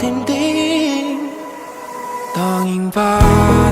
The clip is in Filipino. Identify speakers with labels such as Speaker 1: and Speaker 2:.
Speaker 1: tinding
Speaker 2: Tanging ba?